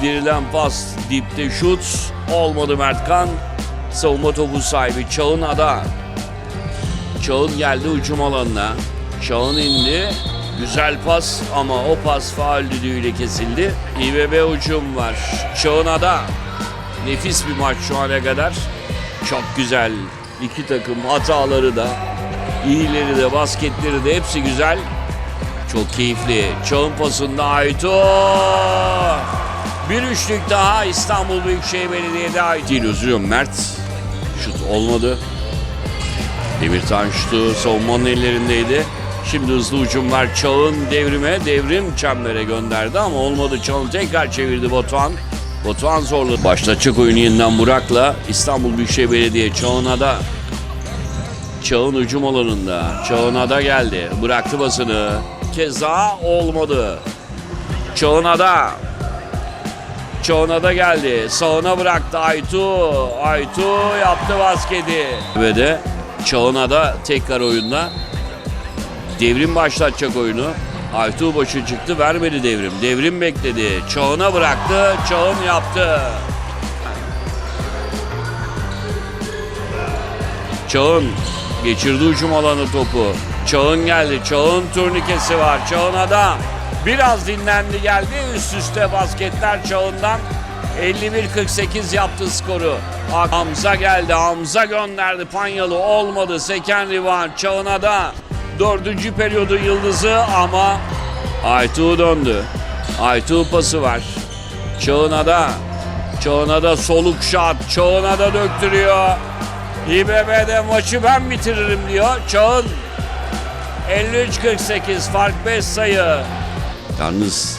indirilen pas dipte şut olmadı Mertkan. Savunma topu sahibi Çağın Ada. Çağın geldi hücum alanına. Çağın indi. Güzel pas ama o pas faal düdüğüyle kesildi. İBB hücum var. Çağın Ada. Nefis bir maç şu ana kadar. Çok güzel. İki takım hataları da, iyileri de, basketleri de hepsi güzel. Çok keyifli. Çağın pasında Aytu. Bir üçlük daha İstanbul Büyükşehir Belediye'de ait değil. Özlüyorum Mert. Şut olmadı. Demirtaş şutu savunmanın ellerindeydi. Şimdi hızlı hücum var. Çağın devrime, devrim çembere gönderdi ama olmadı. Çağın tekrar çevirdi Batuhan. Batuhan zorladı. Başlatacak oyunu yeniden Burak'la İstanbul Büyükşehir Belediye Çağın'a da Çağın hücum alanında. Çağın'a da geldi. Bıraktı basını. Keza olmadı. Çağın'a da. Çağın'a da geldi. Sağına bıraktı Aytu. Aytu yaptı basketi. Ve de Çağın'a da tekrar oyunda. Devrim başlatacak oyunu. Aytu boşu çıktı vermedi devrim. Devrim bekledi. Çağın'a bıraktı. Çağın yaptı. Çağın geçirdi hücum alanı topu. Çağın geldi. Çağın turnikesi var. Çağın'a da biraz dinlendi geldi. Üst üste basketler Çağın'dan. 51-48 yaptı skoru. Hamza geldi. Hamza gönderdi. Panyalı olmadı. Seken Rivan. Çağın'a da dördüncü periyodu yıldızı ama Aytuğ döndü. Aytuğ pası var. Çağın'a da Çağın'a da soluk şat. Çağın'a da döktürüyor. İBB'de maçı ben bitiririm diyor. Çağın 53-48 fark 5 sayı. Yalnız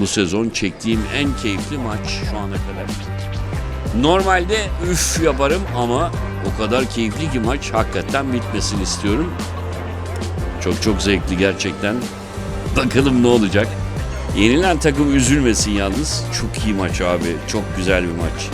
bu sezon çektiğim en keyifli maç şu ana kadar. Normalde üf yaparım ama o kadar keyifli ki maç hakikaten bitmesini istiyorum. Çok çok zevkli gerçekten. Bakalım ne olacak. Yenilen takım üzülmesin yalnız. Çok iyi maç abi. Çok güzel bir maç.